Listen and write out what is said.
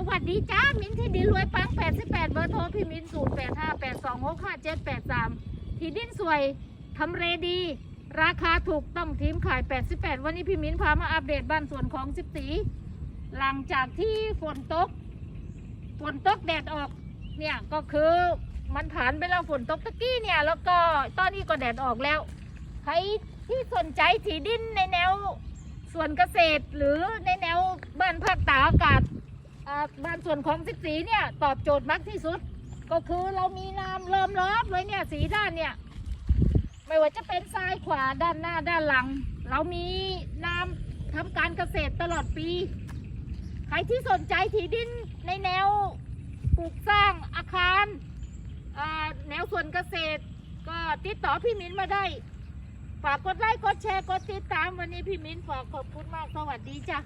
สวัสดีจ้า มิ้นที่ดินรวยปัง 88 เบอร์โทรพี่มิ้น0858265783 ที่ดินสวยทำเลดี ราคาถูกต้องทีมขาย 88 วันนี้พี่มิ้นพามาอัปเดตบ้านสวนของสิบสีหลังจากที่ฝนตก ฝนตกแดดออก เนี่ยก็คือมันผ่านไปแล้วฝนตกตะกี้เนี่ย แล้วก็ตอนนี้ก็แดดออกแล้ว ใครที่สนใจที่ดินในแนวสวนเกษตรหรือในแนวบ้านภาคตากอากาศ บ้านส่วนของสิบสีเนี่ยตอบโจทย์มากที่สุด ก็คือเรามีน้ำเริ่มรอบเลยเนี่ยสีด้านเนี่ยไม่ว่าจะเป็นซ้ายขวาด้านหน้าด้านหลัง เรามีน้ำทำการเกษตรตลอดปี ใครที่สนใจที่ดินในแนวปลูกสร้างอาคารแนวสวนเกษตร ก็ติดต่อพี่มิ้นมาได้ ฝากกดไลค์กดแชร์กดติดตามวันนี้พี่มิ้นฝากขอบคุณมากสวัสดีจ้ะ